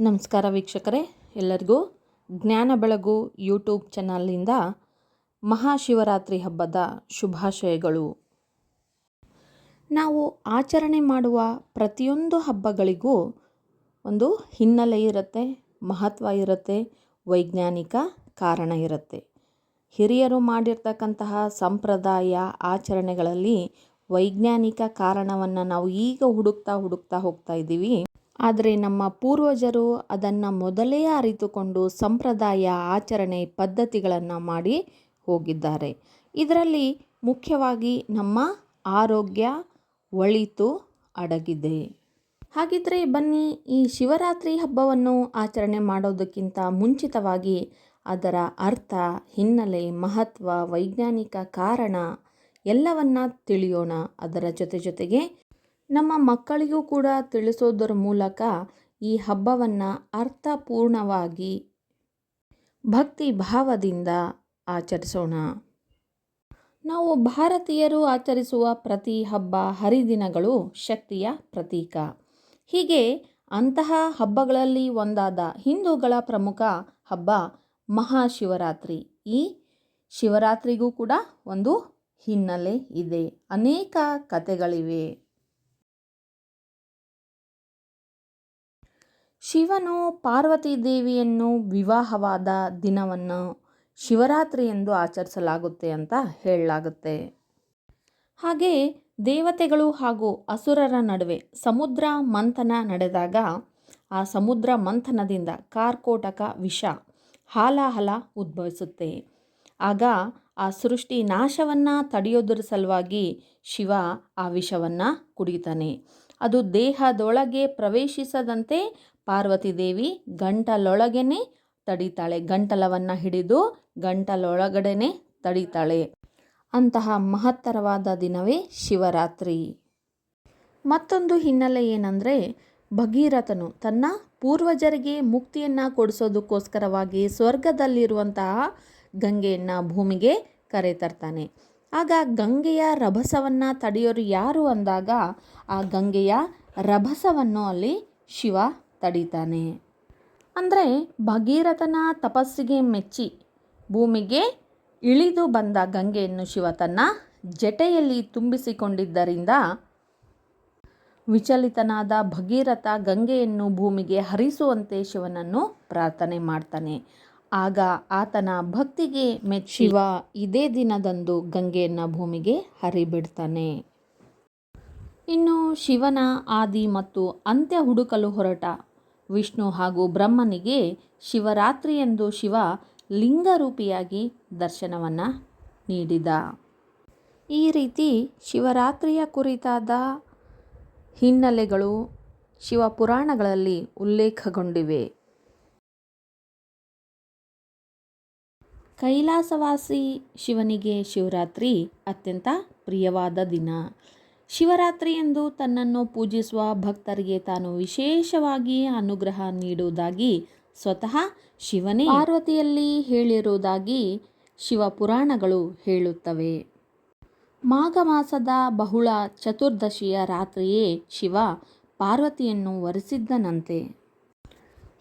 ನಮಸ್ಕಾರ ವೀಕ್ಷಕರೇ, ಎಲ್ಲರಿಗೂ ಜ್ಞಾನ ಬೆಳಗು ಯೂಟ್ಯೂಬ್ ಚಾನಲ್ನಿಂದ ಮಹಾಶಿವರಾತ್ರಿ ಹಬ್ಬದ ಶುಭಾಶಯಗಳು. ನಾವು ಆಚರಣೆ ಮಾಡುವ ಪ್ರತಿಯೊಂದು ಹಬ್ಬಗಳಿಗೂ ಒಂದು ಹಿನ್ನೆಲೆ ಇರುತ್ತೆ, ಮಹತ್ವ ಇರುತ್ತೆ, ವೈಜ್ಞಾನಿಕ ಕಾರಣ ಇರುತ್ತೆ. ಹಿರಿಯರು ಮಾಡಿರ್ತಕ್ಕಂತಹ ಸಂಪ್ರದಾಯ ಆಚರಣೆಗಳಲ್ಲಿ ವೈಜ್ಞಾನಿಕ ಕಾರಣವನ್ನು ನಾವು ಈಗ ಹುಡುಕ್ತಾ ಹುಡುಕ್ತಾ ಹೋಗ್ತಾ ಇದ್ದೀವಿ. ಆದರೆ ನಮ್ಮ ಪೂರ್ವಜರು ಅದನ್ನು ಮೊದಲೇ ಅರಿತುಕೊಂಡು ಸಂಪ್ರದಾಯ, ಆಚರಣೆ ಪದ್ಧತಿಗಳನ್ನು ಮಾಡಿ ಹೋಗಿದ್ದಾರೆ. ಇದರಲ್ಲಿ ಮುಖ್ಯವಾಗಿ ನಮ್ಮ ಆರೋಗ್ಯ ಒಳಿತು ಅಡಗಿದೆ. ಹಾಗಿದ್ರೆ ಬನ್ನಿ ಈ ಶಿವರಾತ್ರಿ ಹಬ್ಬವನ್ನು ಆಚರಣೆ ಮಾಡೋದಕ್ಕಿಂತ ಮುಂಚಿತವಾಗಿ ಅದರ ಅರ್ಥ, ಹಿನ್ನೆಲೆ, ಮಹತ್ವ, ವೈಜ್ಞಾನಿಕ ಕಾರಣ ಎಲ್ಲವನ್ನ ತಿಳಿಯೋಣ. ಅದರ ಜೊತೆ ಜೊತೆಗೆ ನಮ್ಮ ಮಕ್ಕಳಿಗೂ ಕೂಡ ತಿಳಿಸೋದರ ಮೂಲಕ ಈ ಹಬ್ಬವನ್ನು ಅರ್ಥಪೂರ್ಣವಾಗಿ ಭಕ್ತಿ ಭಾವದಿಂದ ಆಚರಿಸೋಣ. ನಾವು ಭಾರತೀಯರು ಆಚರಿಸುವ ಪ್ರತಿ ಹಬ್ಬ ಹರಿದಿನಗಳು ಶಕ್ತಿಯ ಪ್ರತೀಕ. ಹೀಗೆ ಅಂತಹ ಹಬ್ಬಗಳಲ್ಲಿ ಒಂದಾದ ಹಿಂದೂಗಳ ಪ್ರಮುಖ ಹಬ್ಬ ಮಹಾಶಿವರಾತ್ರಿ. ಈ ಶಿವರಾತ್ರಿಗೂ ಕೂಡ ಒಂದು ಹಿನ್ನೆಲೆ ಇದೆ. ಅನೇಕ ಕಥೆಗಳಿವೆ. ಶಿವನು ಪಾರ್ವತಿ ದೇವಿಯನ್ನು ವಿವಾಹವಾದ ದಿನವನ್ನು ಶಿವರಾತ್ರಿ ಎಂದು ಆಚರಿಸಲಾಗುತ್ತೆ ಅಂತ ಹೇಳಲಾಗುತ್ತೆ. ಹಾಗೆ ದೇವತೆಗಳು ಹಾಗೂ ಅಸುರರ ನಡುವೆ ಸಮುದ್ರ ಮಂಥನ ನಡೆದಾಗ ಆ ಸಮುದ್ರ ಮಂಥನದಿಂದ ಕಾರ್ಕೋಟಕ ವಿಷ ಹಾಲಾಹಲ ಉದ್ಭವಿಸುತ್ತೆ. ಆಗ ಆ ಸೃಷ್ಟಿ ನಾಶವನ್ನು ತಡೆಯೋದ್ರ ಸಲುವಾಗಿ ಶಿವ ಆ ವಿಷವನ್ನು ಕುಡಿತಾನೆ. ಅದು ದೇಹದೊಳಗೆ ಪ್ರವೇಶಿಸದಂತೆ ಪಾರ್ವತಿ ದೇವಿ ಗಂಟಲೊಳಗೇನೆ ತಡಿತಾಳೆ. ಗಂಟಲವನ್ನು ಹಿಡಿದು ಗಂಟಲೊಳಗಡೆನೆ ತಡಿತಾಳೆ. ಅಂತಹ ಮಹತ್ತರವಾದ ದಿನವೇ ಶಿವರಾತ್ರಿ. ಮತ್ತೊಂದು ಹಿನ್ನೆಲೆ ಏನಂದರೆ, ಭಗೀರಥನು ತನ್ನ ಪೂರ್ವಜರಿಗೆ ಮುಕ್ತಿಯನ್ನು ಕೊಡಿಸೋದಕ್ಕೋಸ್ಕರವಾಗಿ ಸ್ವರ್ಗದಲ್ಲಿರುವಂತಹ ಗಂಗೆಯನ್ನು ಭೂಮಿಗೆ ಕರೆತರ್ತಾನೆ ಆಗ ಗಂಗೆಯ ರಭಸವನ್ನು ತಡೆಯೋರು ಯಾರು ಅಂದಾಗ, ಆ ಗಂಗೆಯ ರಭಸವನ್ನು ಅಲ್ಲಿ ಶಿವ ತಡಿತಾನೆ. ಅಂದರೆ ಭಗೀರಥನ ತಪಸ್ಸಿಗೆ ಮೆಚ್ಚಿ ಭೂಮಿಗೆ ಇಳಿದು ಬಂದ ಗಂಗೆಯನ್ನು ಶಿವ ತನ್ನ ಜಟೆಯಲ್ಲಿ ತುಂಬಿಸಿಕೊಂಡಿದ್ದರಿಂದ ವಿಚಲಿತನಾದ ಭಗೀರಥ ಗಂಗೆಯನ್ನು ಭೂಮಿಗೆ ಹರಿಸುವಂತೆ ಶಿವನನ್ನು ಪ್ರಾರ್ಥನೆ ಮಾಡ್ತಾನೆ. ಆಗ ಆತನ ಭಕ್ತಿಗೆ ಮೆಚ್ಚಿ ಶಿವ ಇದೇ ದಿನದಂದು ಗಂಗೆಯನ್ನು ಭೂಮಿಗೆ ಹರಿಬಿಡ್ತಾನೆ. ಇನ್ನು ಶಿವನ ಆದಿ ಮತ್ತು ಅಂತ್ಯ ಹುಡುಕಲು ಹೊರಟ ವಿಷ್ಣು ಹಾಗೂ ಬ್ರಹ್ಮನಿಗೆ ಶಿವರಾತ್ರಿ ಎಂದು ಶಿವ ಲಿಂಗರೂಪಿಯಾಗಿ ದರ್ಶನವನ್ನು ನೀಡಿದ. ಈ ರೀತಿ ಶಿವರಾತ್ರಿಯ ಕುರಿತಾದ ಹಿನ್ನೆಲೆಗಳು ಶಿವಪುರಾಣಗಳಲ್ಲಿ ಉಲ್ಲೇಖಗೊಂಡಿವೆ. ಕೈಲಾಸವಾಸಿ ಶಿವನಿಗೆ ಶಿವರಾತ್ರಿ ಅತ್ಯಂತ ಪ್ರಿಯವಾದ ದಿನ. ಶಿವರಾತ್ರಿ ಎಂದು ತನ್ನನ್ನು ಪೂಜಿಸುವ ಭಕ್ತರಿಗೆ ತಾನು ವಿಶೇಷವಾಗಿ ಅನುಗ್ರಹ ನೀಡುವುದಾಗಿ ಸ್ವತಃ ಶಿವನೇ ಪಾರ್ವತಿಯಲ್ಲಿ ಹೇಳಿರುವುದಾಗಿ ಶಿವಪುರಾಣಗಳು ಹೇಳುತ್ತವೆ. ಮಾಘ ಮಾಸದ ಬಹುಳ ಚತುರ್ದಶಿಯ ರಾತ್ರಿಯೇ ಶಿವ ಪಾರ್ವತಿಯನ್ನು ವರಿಸಿದ್ದನಂತೆ.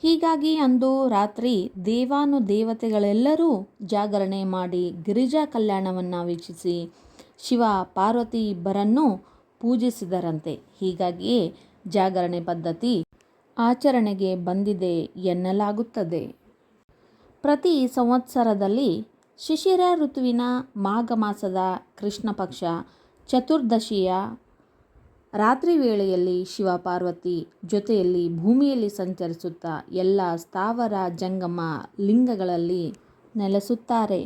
ಹೀಗಾಗಿ ಅಂದು ರಾತ್ರಿ ದೇವಾನು ದೇವತೆಗಳೆಲ್ಲರೂ ಜಾಗರಣೆ ಮಾಡಿ ಗಿರಿಜಾ ಕಲ್ಯಾಣವನ್ನು ವೀಕ್ಷಿಸಿ ಶಿವ ಪಾರ್ವತಿ ಇಬ್ಬರನ್ನೂ ಪೂಜಿಸಿದರಂತೆ. ಹೀಗಾಗಿಯೇ ಜಾಗರಣೆ ಪದ್ಧತಿ ಆಚರಣೆಗೆ ಬಂದಿದೆ ಎನ್ನಲಾಗುತ್ತದೆ. ಪ್ರತಿ ಸಂವತ್ಸರದಲ್ಲಿ ಶಿಶಿರ ಋತುವಿನ ಮಾಘ ಮಾಸದ ಕೃಷ್ಣ ಪಕ್ಷ ಚತುರ್ದಶಿಯ ರಾತ್ರಿ ವೇಳೆಯಲ್ಲಿ ಶಿವಪಾರ್ವತಿ ಜೊತೆಯಲ್ಲಿ ಭೂಮಿಯಲ್ಲಿ ಸಂಚರಿಸುತ್ತಾ ಎಲ್ಲ ಸ್ಥಾವರ, ಜಂಗಮ, ಲಿಂಗಗಳಲ್ಲಿ ನೆಲೆಸುತ್ತಾರೆ.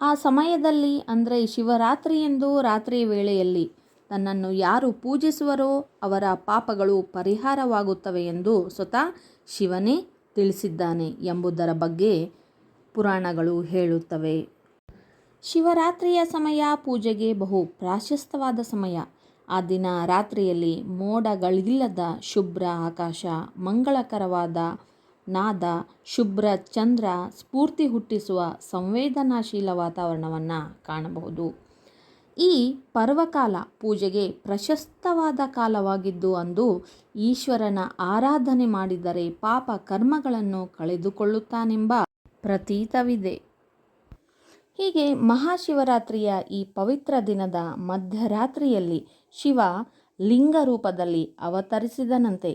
ಆ ಸಮಯದಲ್ಲಿ ಅಂದರೆ ಶಿವರಾತ್ರಿ ಎಂದು ರಾತ್ರಿ ವೇಳೆಯಲ್ಲಿ ತನ್ನನ್ನು ಯಾರು ಪೂಜಿಸುವರೋ ಅವರ ಪಾಪಗಳು ಪರಿಹಾರವಾಗುತ್ತವೆ ಎಂದು ಸ್ವತಃ ಶಿವನೇ ತಿಳಿಸಿದ್ದಾನೆ ಎಂಬುದರ ಬಗ್ಗೆ ಪುರಾಣಗಳು ಹೇಳುತ್ತವೆ. ಶಿವರಾತ್ರಿಯ ಸಮಯ ಪೂಜೆಗೆ ಬಹು ಪ್ರಾಶಸ್ತವಾದ ಸಮಯ. ಆ ದಿನ ರಾತ್ರಿಯಲ್ಲಿ ಮೋಡಗಳಿಲ್ಲದ ಶುಭ್ರ ಆಕಾಶ, ಮಂಗಳಕರವಾದ ನಾದ, ಶುಭ್ರ ಚಂದ್ರ ಸ್ಫೂರ್ತಿ ಹುಟ್ಟಿಸುವ ಸಂವೇದನಾಶೀಲ ವಾತಾವರಣವನ್ನು ಕಾಣಬಹುದು. ಈ ಪರ್ವಕಾಲ ಪೂಜೆಗೆ ಪ್ರಶಸ್ತವಾದ ಕಾಲವಾಗಿದ್ದು ಅಂದು ಈಶ್ವರನ ಆರಾಧನೆ ಮಾಡಿದರೆ ಪಾಪ ಕರ್ಮಗಳನ್ನು ಕಳೆದುಕೊಳ್ಳುತ್ತಾನೆಂಬ ಪ್ರತೀತವಿದೆ. ಹೀಗೆ ಮಹಾಶಿವರಾತ್ರಿಯ ಈ ಪವಿತ್ರ ದಿನದ ಮಧ್ಯರಾತ್ರಿಯಲ್ಲಿ ಶಿವ ಲಿಂಗ ರೂಪದಲ್ಲಿ ಅವತರಿಸಿದನಂತೆ.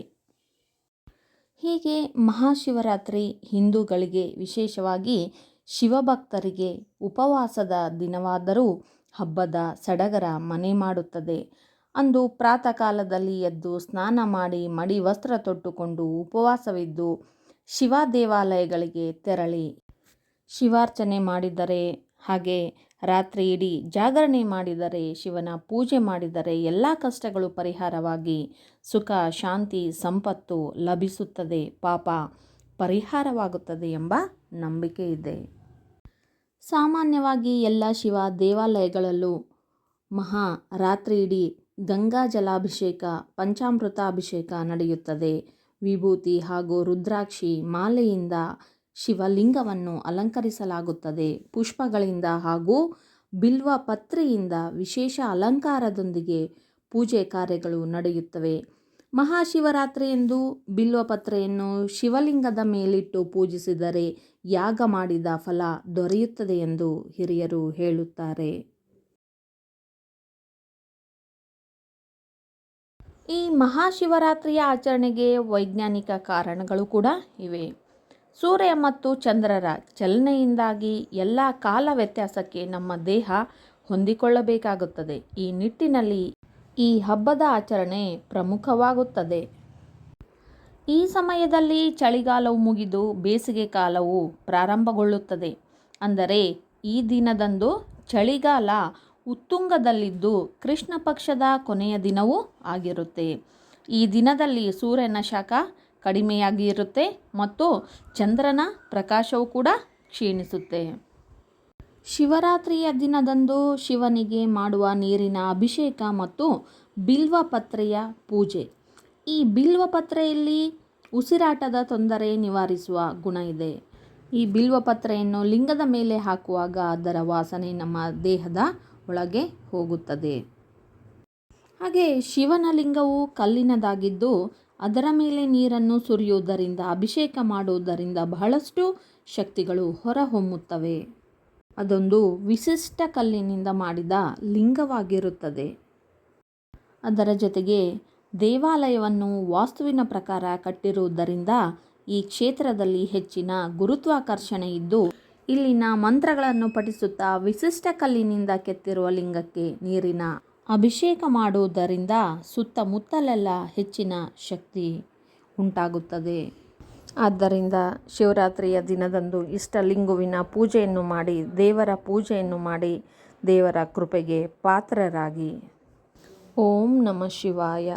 ಹೀಗೆ ಮಹಾಶಿವರಾತ್ರಿ ಹಿಂದೂಗಳಿಗೆ ವಿಶೇಷವಾಗಿ ಶಿವಭಕ್ತರಿಗೆ ಉಪವಾಸದ ದಿನವಾದರೂ ಹಬ್ಬದ ಸಡಗರ ಮನೆ ಮಾಡುತ್ತದೆ. ಅಂದು ಪ್ರಾತಃ ಕಾಲದಲ್ಲಿ ಎದ್ದು ಸ್ನಾನ ಮಾಡಿ ಮಡಿ ವಸ್ತ್ರ ತೊಟ್ಟುಕೊಂಡು ಉಪವಾಸವಿದ್ದು ಶಿವ ದೇವಾಲಯಗಳಿಗೆ ತೆರಳಿ. ಶಿವಾರ್ಚನೆ ಮಾಡಿದರೆ ಹಾಗೆ ರಾತ್ರಿ ಇಡೀ ಜಾಗರಣೆ ಮಾಡಿದರೆ, ಶಿವನ ಪೂಜೆ ಮಾಡಿದರೆ ಎಲ್ಲ ಕಷ್ಟಗಳು ಪರಿಹಾರವಾಗಿ ಸುಖ, ಶಾಂತಿ, ಸಂಪತ್ತು ಲಭಿಸುತ್ತದೆ. ಪಾಪ ಪರಿಹಾರವಾಗುತ್ತದೆ ಎಂಬ ನಂಬಿಕೆ ಇದೆ ಸಾಮಾನ್ಯವಾಗಿ ಎಲ್ಲ ಶಿವ ದೇವಾಲಯಗಳಲ್ಲೂ ಮಹಾ ರಾತ್ರಿ ಇಡೀ ಗಂಗಾ ಜಲಾಭಿಷೇಕ ಪಂಚಾಮೃತಾಭಿಷೇಕ ನಡೆಯುತ್ತದೆ. ವಿಭೂತಿ ಹಾಗೂ ರುದ್ರಾಕ್ಷಿ ಮಾಲೆಯಿಂದ ಶಿವಲಿಂಗವನ್ನು ಅಲಂಕರಿಸಲಾಗುತ್ತದೆ. ಪುಷ್ಪಗಳಿಂದ ಹಾಗೂ ಬಿಲ್ವ ಪತ್ರೆಯಿಂದ ವಿಶೇಷ ಅಲಂಕಾರದೊಂದಿಗೆ ಪೂಜೆ ಕಾರ್ಯಗಳು ನಡೆಯುತ್ತವೆ. ಮಹಾಶಿವರಾತ್ರಿಯಂದು ಬಿಲ್ವಪತ್ರೆಯನ್ನು ಶಿವಲಿಂಗದ ಮೇಲಿಟ್ಟು ಪೂಜಿಸಿದರೆ ಯಾಗ ಮಾಡಿದ ಫಲ ದೊರೆಯುತ್ತದೆ ಎಂದು ಹಿರಿಯರು ಹೇಳುತ್ತಾರೆ. ಈ ಮಹಾಶಿವರಾತ್ರಿಯ ಆಚರಣೆಗೆ ವೈಜ್ಞಾನಿಕ ಕಾರಣಗಳು ಕೂಡ ಇವೆ. ಸೂರ್ಯ ಮತ್ತು ಚಂದ್ರರ ಚಲನೆಯಿಂದಾಗಿ ಎಲ್ಲ ಕಾಲ ವ್ಯತ್ಯಾಸಕ್ಕೆ ನಮ್ಮ ದೇಹ ಹೊಂದಿಕೊಳ್ಳಬೇಕಾಗುತ್ತದೆ. ಈ ನಿಟ್ಟಿನಲ್ಲಿ ಈ ಹಬ್ಬದ ಆಚರಣೆ ಪ್ರಮುಖವಾಗುತ್ತದೆ. ಈ ಸಮಯದಲ್ಲಿ ಚಳಿಗಾಲವು ಮುಗಿದು ಬೇಸಿಗೆ ಕಾಲವು ಪ್ರಾರಂಭಗೊಳ್ಳುತ್ತದೆ. ಅಂದರೆ, ಈ ದಿನದಂದು ಚಳಿಗಾಲ ಉತ್ತುಂಗದಲ್ಲಿದ್ದು ಕೃಷ್ಣ ಪಕ್ಷದ ಕೊನೆಯ ದಿನವೂ ಆಗಿರುತ್ತೆ. ಈ ದಿನದಲ್ಲಿ ಸೂರ್ಯನ ಶಾಖ ಕಡಿಮೆಯಾಗಿರುತ್ತೆ ಮತ್ತು ಚಂದ್ರನ ಪ್ರಕಾಶವು ಕೂಡ ಕ್ಷೀಣಿಸುತ್ತೆ. ಶಿವರಾತ್ರಿಯ ದಿನದಂದು ಶಿವನಿಗೆ ಮಾಡುವ ನೀರಿನ ಅಭಿಷೇಕ ಮತ್ತು ಬಿಲ್ವಪತ್ರೆಯ ಪೂಜೆ. ಈ ಬಿಲ್ವಪತ್ರೆಯಲ್ಲಿ ಉಸಿರಾಟದ ತೊಂದರೆ ನಿವಾರಿಸುವ ಗುಣ ಇದೆ. ಈ ಬಿಲ್ವಪತ್ರೆಯನ್ನು ಲಿಂಗದ ಮೇಲೆ ಹಾಕುವಾಗ ಅದರ ವಾಸನೆ ನಮ್ಮ ದೇಹದ ಒಳಗೆ ಹೋಗುತ್ತದೆ. ಹಾಗೆ ಶಿವನ ಲಿಂಗವು ಕಲ್ಲಿನದಾಗಿದ್ದು, ಅದರ ಮೇಲೆ ನೀರನ್ನು ಸುರಿಯುವುದರಿಂದ, ಅಭಿಷೇಕ ಮಾಡುವುದರಿಂದ ಬಹಳಷ್ಟು ಶಕ್ತಿಗಳು ಹೊರಹೊಮ್ಮುತ್ತವೆ. ಅದೊಂದು ವಿಶಿಷ್ಟ ಕಲ್ಲಿನಿಂದ ಮಾಡಿದ ಲಿಂಗವಾಗಿರುತ್ತದೆ. ಅದರ ಜೊತೆಗೆ ದೇವಾಲಯವನ್ನು ವಾಸ್ತುವಿನ ಪ್ರಕಾರ ಕಟ್ಟಿರುವುದರಿಂದ ಈ ಕ್ಷೇತ್ರದಲ್ಲಿ ಹೆಚ್ಚಿನ ಗುರುತ್ವಾಕರ್ಷಣೆ ಇದ್ದು, ಇಲ್ಲಿನ ಮಂತ್ರಗಳನ್ನು ಪಠಿಸುತ್ತಾ ವಿಶಿಷ್ಟ ಕಲ್ಲಿನಿಂದ ಕೆತ್ತಿರುವ ಲಿಂಗಕ್ಕೆ ನೀರಿನ ಅಭಿಷೇಕ ಮಾಡುವುದರಿಂದ ಸುತ್ತಮುತ್ತಲೆಲ್ಲ ಹೆಚ್ಚಿನ ಶಕ್ತಿ ಉಂಟಾಗುತ್ತದೆ. ಆದ್ದರಿಂದ ಶಿವರಾತ್ರಿಯ ದಿನದಂದು ಇಷ್ಟಲಿಂಗುವಿನ ಪೂಜೆಯನ್ನು ಮಾಡಿ, ದೇವರ ಪೂಜೆಯನ್ನು ಮಾಡಿ, ದೇವರ ಕೃಪೆಗೆ ಪಾತ್ರರಾಗಿ. ಓಂ ನಮ ಶಿವಾಯ.